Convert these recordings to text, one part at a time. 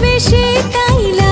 বেশি কাইলা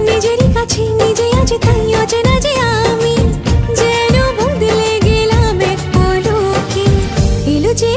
নিজেরই কাছে, নিজে আজ তাই অচেনা যে আমি। যেন বদলে গেলাম এক পলকে। এলো যে